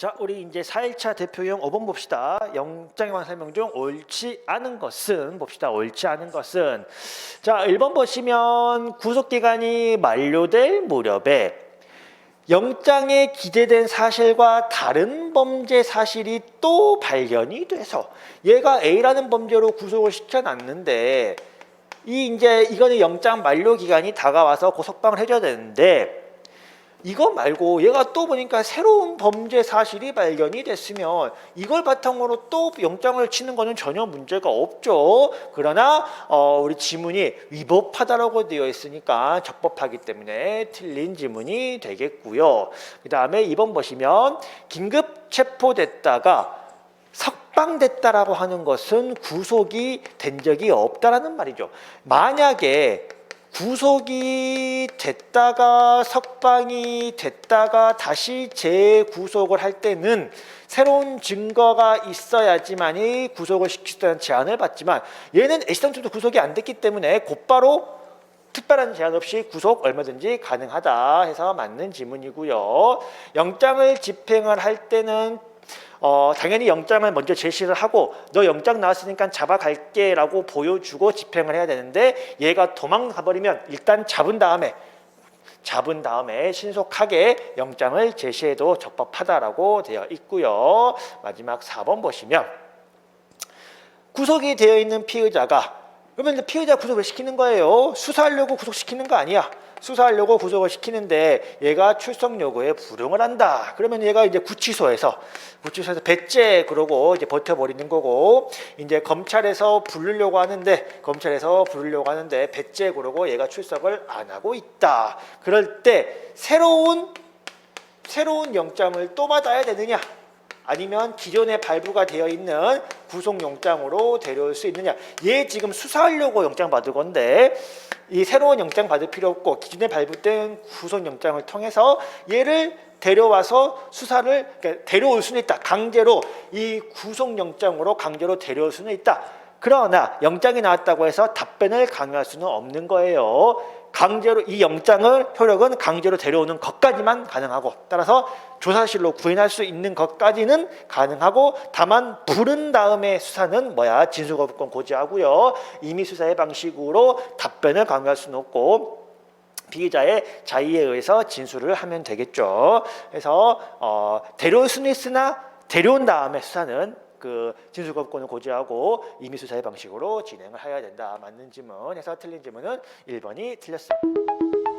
자, 우리 이제 4일차 대표용 5번 봅시다. 영장에 관한 설명 중 옳지 않은 것은 봅시다. 옳지 않은 것은 자, 1번 보시면 구속 기간이 만료될 무렵에 영장에 기재된 사실과 다른 범죄 사실이 또 발견이 돼서 얘가 A라는 범죄로 구속을 시켜놨는데 이 이제 이거는 영장 만료 기간이 다가와서 고석방을 해줘야 되는데 이거 말고 얘가 또 보니까 새로운 범죄 사실이 발견이 됐으면 이걸 바탕으로 또 영장을 치는 거는 전혀 문제가 없죠. 그러나 어, 우리 지문이 위법하다라고 되어 있으니까 적법하기 때문에 틀린 지문이 되겠고요. 그 다음에 2번 보시면 긴급 체포됐다가 석방됐다라고 하는 것은 구속이 된 적이 없다라는 말이죠. 만약에 구속이 됐다가 석방이 됐다가 다시 재구속을 할 때는 새로운 증거가 있어야지만이 구속을 시킬 수 있다는 제안을 받지만 얘는 애시당초도 구속이 안 됐기 때문에 곧바로 특별한 제한 없이 구속 얼마든지 가능하다 해서 맞는 지문이고요. 영장을 집행을 할 때는 어, 당연히 영장을 먼저 제시를 하고 너 영장 나왔으니까 잡아갈게 라고 보여주고 집행을 해야 되는데 얘가 도망가 버리면 일단 잡은 다음에 잡은 다음에 신속하게 영장을 제시해도 적법하다라고 되어 있고요. 마지막 4번 보시면 구속이 되어 있는 피의자가 그러면 이제 피의자 구속을 시키는 거예요. 수사하려고 구속시키는 거 아니야. 수사하려고 구속을 시키는데 얘가 출석 요구에 불응을 한다. 그러면 얘가 이제 구치소에서 구치소에서 배째 그러고 이제 버텨버리는 거고 이제 검찰에서 부르려고 하는데 검찰에서 부르려고 하는데 배째 그러고 얘가 출석을 안 하고 있다. 그럴 때 새로운 새로운 영장을 또 받아야 되느냐? 아니면 기존에 발부가 되어 있는 구속영장으로 데려올 수 있느냐? 얘 지금 수사하려고 영장 받을 건데 이 새로운 영장 받을 필요 없고 기존에 발부된 구속영장을 통해서 얘를 데려와서 수사를 그러니까 데려올 수는 있다. 강제로 이 구속영장으로 강제로 데려올 수는 있다. 그러나 영장이 나왔다고 해서 답변을 강요할 수는 없는 거예요. 강제로 이 영장을 효력은 강제로 데려오는 것까지만 가능하고 따라서 조사실로 구인할 수 있는 것까지는 가능하고 다만 부른 다음에 수사는 뭐야 진술 거부권 고지하고요 임의 수사의 방식으로 답변을 강요할 수는 없고 피의자의 자의에 의해서 진술을 하면 되겠죠. 그래서 어, 데려올 수는 있으나 데려온 다음에 수사는 그 진술거부권을 고지하고 임의 수사의 방식으로 진행을 해야 된다. 맞는 지문 해서 틀린 지문은 1번이 틀렸습니다.